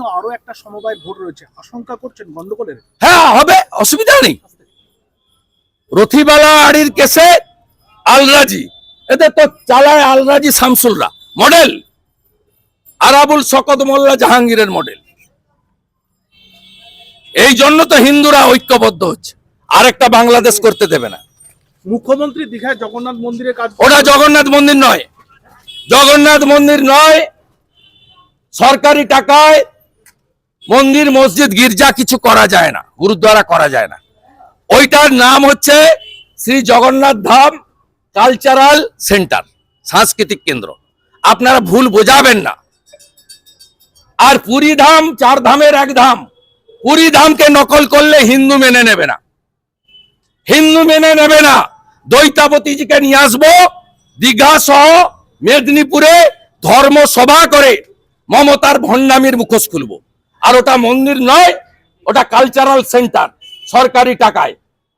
দিনও আরও একটা সমবায় ভোট রয়েছে। আশঙ্কা করছেন গন্ডগোলের? হ্যাঁ হবে। অসুবিধা নেই। রথিবালা আড়ির কেসে আলরাজি। এদের তো চালায় আলরাজি শামসুলরা। মডেল। আরাবুল শকত মোল্লা জাহাঙ্গীরের মডেল। এই জন্য তো হিন্দুরা ঐক্যবদ্ধ হচ্ছে। আরেকটা বাংলাদেশ করতে দেবে না। মুখ্যমন্ত্রী দীঘায় জগন্নাথ মন্দিরে কাজ ওটা জগন্নাথ মন্দির নয়। জগন্নাথ মন্দির নয়। সরকারি টাকায় মন্দির, মসজিদ, গির্জা কিছু করা যায় না, গুরুদ্বারা করা যায় না। ওইটার নাম হচ্ছে শ্রী জগন্নাথ ধাম কালচারাল সেন্টার, সাংস্কৃতিক কেন্দ্র। আপনারা ভুল বোঝাবেন না। আর পুরী ধাম, চার ধামের এক ধাম। পুরী ধামকে নকল করলে হিন্দু মেনে নেবে না। হিন্দু মেনে নেবে না। দৈতাবতীজিকে নিয়ে আসব, দীঘা সহ মেদিনীপুরে ধর্ম সভা করে মমতার ভণ্ডামির মুখোশ খুলবো। আর ওটা মন্দির নয়, ওটা কালচারাল সেন্টার সরকারি টাকায়।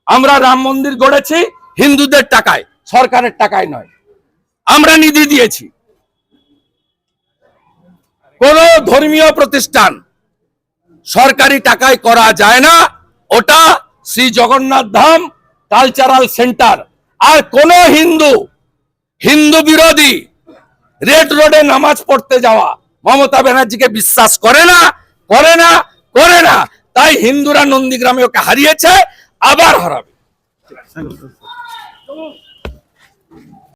আমরা রাম মন্দির গড়েছি হিন্দুদের টাকায়, সরকারের টাকায় নয়। আমরা নিধি দিয়েছি। কোন ধর্মীয় প্রতিষ্ঠান সরকারি টাকায় করা যায় না, ওটা শ্রী জগন্নাথ ধাম কালচারাল সেন্টার আর কোন হিন্দু হিন্দু বিরোধী রেড রোডে নামাজ পড়তে যাওয়া, মমতা ব্যানার্জিকে বিশ্বাস করে না করে না করে না। তাই হিন্দুরা নন্দীগ্রামে ওকে হারিয়েছে আবার হারাবে।